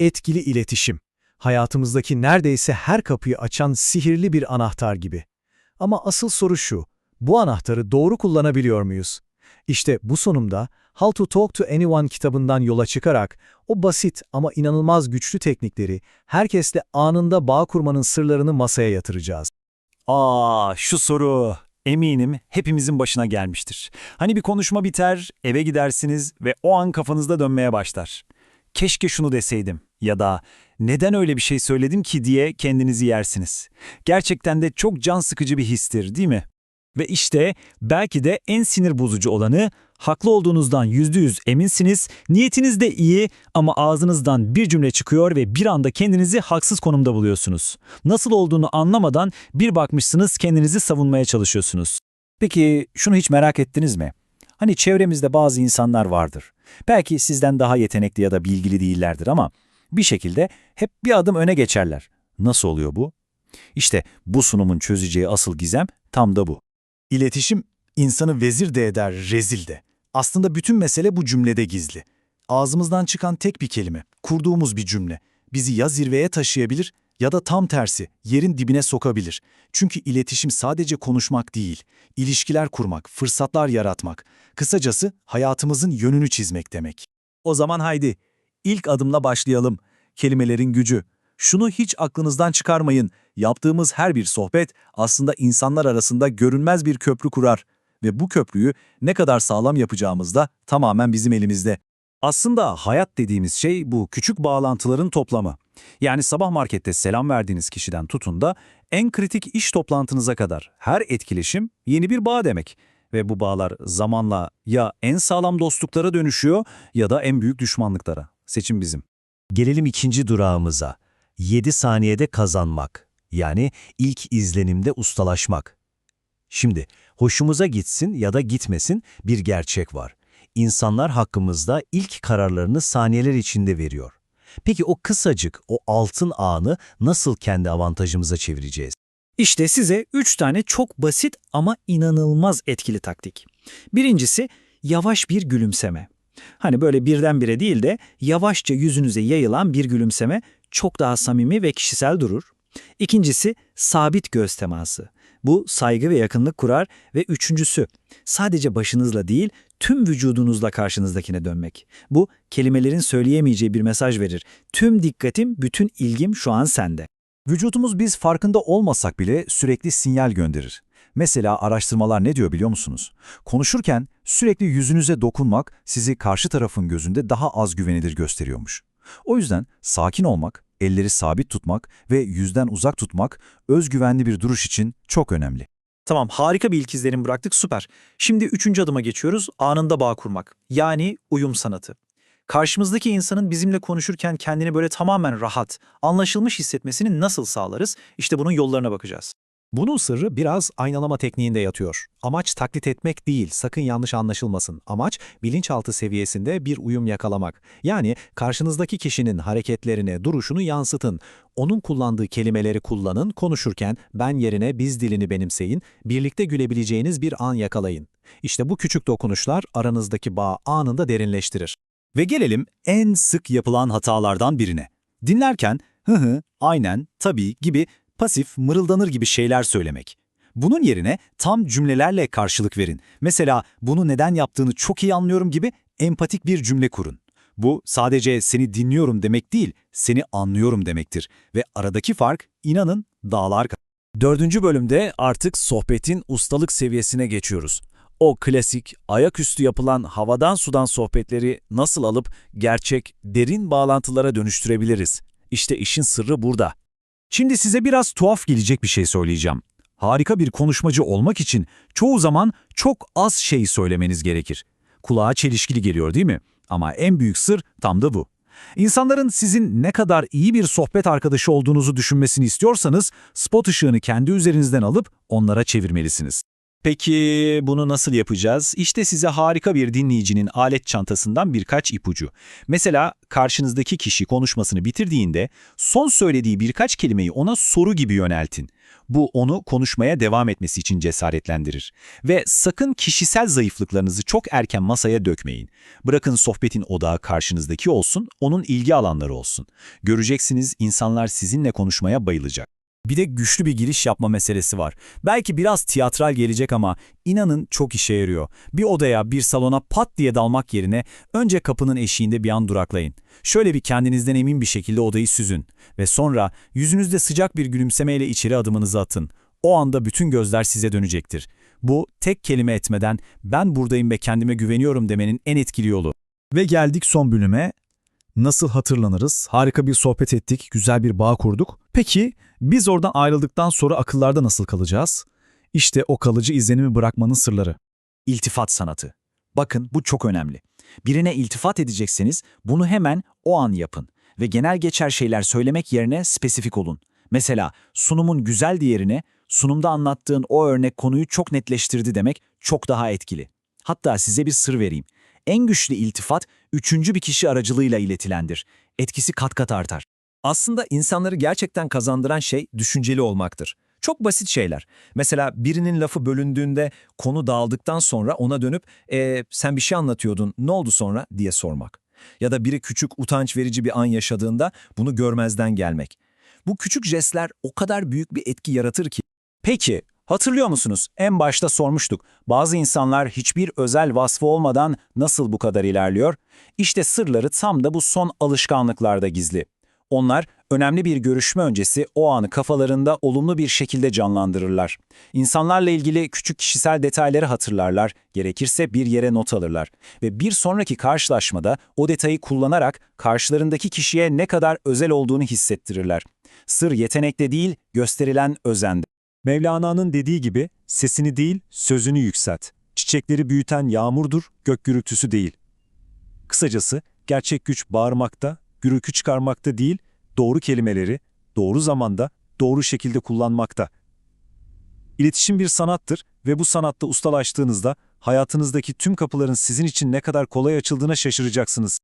Etkili iletişim. Hayatımızdaki neredeyse her kapıyı açan sihirli bir anahtar gibi. Ama asıl soru şu, bu anahtarı doğru kullanabiliyor muyuz? İşte bu sonumda How to Talk to Anyone kitabından yola çıkarak o basit ama inanılmaz güçlü teknikleri herkesle anında bağ kurmanın sırlarını masaya yatıracağız. Aa, şu soru eminim hepimizin başına gelmiştir. Hani bir konuşma biter, eve gidersiniz ve o an kafanızda dönmeye başlar. Keşke şunu deseydim ya da neden öyle bir şey söyledim ki diye kendinizi yersiniz. Gerçekten de çok can sıkıcı bir histir değil mi? Ve işte belki de en sinir bozucu olanı haklı olduğunuzdan yüzde yüz eminsiniz, niyetiniz de iyi ama ağzınızdan bir cümle çıkıyor ve bir anda kendinizi haksız konumda buluyorsunuz. Nasıl olduğunu anlamadan bir bakmışsınız kendinizi savunmaya çalışıyorsunuz. Peki şunu hiç merak ettiniz mi? Hani çevremizde bazı insanlar vardır. Belki sizden daha yetenekli ya da bilgili değillerdir ama bir şekilde hep bir adım öne geçerler. Nasıl oluyor bu? İşte bu sunumun çözeceği asıl gizem tam da bu. İletişim, insanı vezir de eder, rezil de. Aslında bütün mesele bu cümlede gizli. Ağzımızdan çıkan tek bir kelime, kurduğumuz bir cümle, bizi ya zirveye taşıyabilir ya da tam tersi, yerin dibine sokabilir. Çünkü iletişim sadece konuşmak değil, ilişkiler kurmak, fırsatlar yaratmak, kısacası hayatımızın yönünü çizmek demek. O zaman haydi ilk adımla başlayalım. Kelimelerin gücü. Şunu hiç aklınızdan çıkarmayın. Yaptığımız her bir sohbet aslında insanlar arasında görünmez bir köprü kurar ve bu köprüyü ne kadar sağlam yapacağımız da tamamen bizim elimizde. Aslında hayat dediğimiz şey bu küçük bağlantıların toplamı. Yani sabah markette selam verdiğiniz kişiden tutun da en kritik iş toplantınıza kadar her etkileşim yeni bir bağ demek. Ve bu bağlar zamanla ya en sağlam dostluklara dönüşüyor ya da en büyük düşmanlıklara. Seçim bizim. Gelelim ikinci durağımıza. 7 saniyede kazanmak. Yani ilk izlenimde ustalaşmak. Şimdi hoşumuza gitsin ya da gitmesin bir gerçek var. İnsanlar hakkımızda ilk kararlarını saniyeler içinde veriyor. Peki o kısacık, o altın anı nasıl kendi avantajımıza çevireceğiz? İşte size 3 tane çok basit ama inanılmaz etkili taktik. Birincisi yavaş bir gülümseme. Hani böyle birdenbire değil de yavaşça yüzünüze yayılan bir gülümseme çok daha samimi ve kişisel durur. İkincisi sabit göz teması. Bu saygı ve yakınlık kurar ve üçüncüsü sadece başınızla değil tüm vücudunuzla karşınızdakine dönmek. Bu kelimelerin söyleyemeyeceği bir mesaj verir. Tüm dikkatim, bütün ilgim şu an sende. Vücudumuz biz farkında olmasak bile sürekli sinyal gönderir. Mesela araştırmalar ne diyor biliyor musunuz? Konuşurken sürekli yüzünüze dokunmak sizi karşı tarafın gözünde daha az güvenilir gösteriyormuş. O yüzden sakin olmak, elleri sabit tutmak ve yüzden uzak tutmak özgüvenli bir duruş için çok önemli. Tamam harika bir ilk izlenim bıraktık süper. Şimdi üçüncü adıma geçiyoruz anında bağ kurmak. Yani uyum sanatı. Karşımızdaki insanın bizimle konuşurken kendini böyle tamamen rahat, anlaşılmış hissetmesini nasıl sağlarız? İşte bunun yollarına bakacağız. Bunun sırrı biraz aynalama tekniğinde yatıyor. Amaç taklit etmek değil, sakın yanlış anlaşılmasın. Amaç bilinçaltı seviyesinde bir uyum yakalamak. Yani karşınızdaki kişinin hareketlerini, duruşunu yansıtın. Onun kullandığı kelimeleri kullanın, konuşurken ben yerine biz dilini benimseyin, birlikte gülebileceğiniz bir an yakalayın. İşte bu küçük dokunuşlar aranızdaki bağ anında derinleştirir. Ve gelelim en sık yapılan hatalardan birine. Dinlerken hı hı, aynen, tabii gibi pasif, mırıldanır gibi şeyler söylemek. Bunun yerine tam cümlelerle karşılık verin. Mesela bunu neden yaptığını çok iyi anlıyorum gibi empatik bir cümle kurun. Bu sadece seni dinliyorum demek değil, seni anlıyorum demektir. Ve aradaki fark inanın dağlar kadar. Dördüncü bölümde artık sohbetin ustalık seviyesine geçiyoruz. O klasik, ayaküstü yapılan havadan sudan sohbetleri nasıl alıp gerçek, derin bağlantılara dönüştürebiliriz? İşte işin sırrı burada. Şimdi size biraz tuhaf gelecek bir şey söyleyeceğim. Harika bir konuşmacı olmak için çoğu zaman çok az şey söylemeniz gerekir. Kulağa çelişkili geliyor değil mi? Ama en büyük sır tam da bu. İnsanların sizin ne kadar iyi bir sohbet arkadaşı olduğunuzu düşünmesini istiyorsanız spot ışığını kendi üzerinizden alıp onlara çevirmelisiniz. Peki bunu nasıl yapacağız? İşte size harika bir dinleyicinin alet çantasından birkaç ipucu. Mesela karşınızdaki kişi konuşmasını bitirdiğinde son söylediği birkaç kelimeyi ona soru gibi yöneltin. Bu onu konuşmaya devam etmesi için cesaretlendirir. Ve sakın kişisel zayıflıklarınızı çok erken masaya dökmeyin. Bırakın sohbetin odağı karşınızdaki olsun, onun ilgi alanları olsun. Göreceksiniz insanlar sizinle konuşmaya bayılacak. Bir de güçlü bir giriş yapma meselesi var. Belki biraz tiyatral gelecek ama inanın çok işe yarıyor. Bir odaya, bir salona pat diye dalmak yerine önce kapının eşiğinde bir an duraklayın. Şöyle bir kendinizden emin bir şekilde odayı süzün ve sonra yüzünüzde sıcak bir gülümsemeyle içeri adımınızı atın. O anda bütün gözler size dönecektir. Bu tek kelime etmeden ben buradayım ve kendime güveniyorum demenin en etkili yolu. Ve geldik son bölüme. Nasıl hatırlanırız? Harika bir sohbet ettik, güzel bir bağ kurduk. Peki biz oradan ayrıldıktan sonra akıllarda nasıl kalacağız? İşte o kalıcı izlenimi bırakmanın sırları. İltifat sanatı. Bakın bu çok önemli. Birine iltifat edecekseniz bunu hemen o an yapın ve genel geçer şeyler söylemek yerine spesifik olun. Mesela sunumun güzel yerine sunumda anlattığın o örnek konuyu çok netleştirdi demek çok daha etkili. Hatta size bir sır vereyim. En güçlü iltifat üçüncü bir kişi aracılığıyla iletilendir. Etkisi kat kat artar. Aslında insanları gerçekten kazandıran şey düşünceli olmaktır. Çok basit şeyler. Mesela birinin lafı bölündüğünde konu dağıldıktan sonra ona dönüp e, sen bir şey anlatıyordun ne oldu sonra diye sormak. Ya da biri küçük utanç verici bir an yaşadığında bunu görmezden gelmek. Bu küçük jestler o kadar büyük bir etki yaratır ki. Peki, hatırlıyor musunuz? En başta sormuştuk. Bazı insanlar hiçbir özel vasfı olmadan nasıl bu kadar ilerliyor? İşte sırları tam da bu son alışkanlıklarda gizli. Onlar önemli bir görüşme öncesi o anı kafalarında olumlu bir şekilde canlandırırlar. İnsanlarla ilgili küçük kişisel detayları hatırlarlar, gerekirse bir yere not alırlar ve bir sonraki karşılaşmada o detayı kullanarak karşılarındaki kişiye ne kadar özel olduğunu hissettirirler. Sır yetenekte değil, gösterilen özende. Mevlana'nın dediği gibi sesini değil sözünü yükselt. Çiçekleri büyüten yağmurdur, gök gürültüsü değil. Kısacası gerçek güç bağırmakta, gürültü çıkarmakta değil, doğru kelimeleri doğru zamanda, doğru şekilde kullanmakta. İletişim bir sanattır ve bu sanatta ustalaştığınızda hayatınızdaki tüm kapıların sizin için ne kadar kolay açıldığına şaşıracaksınız.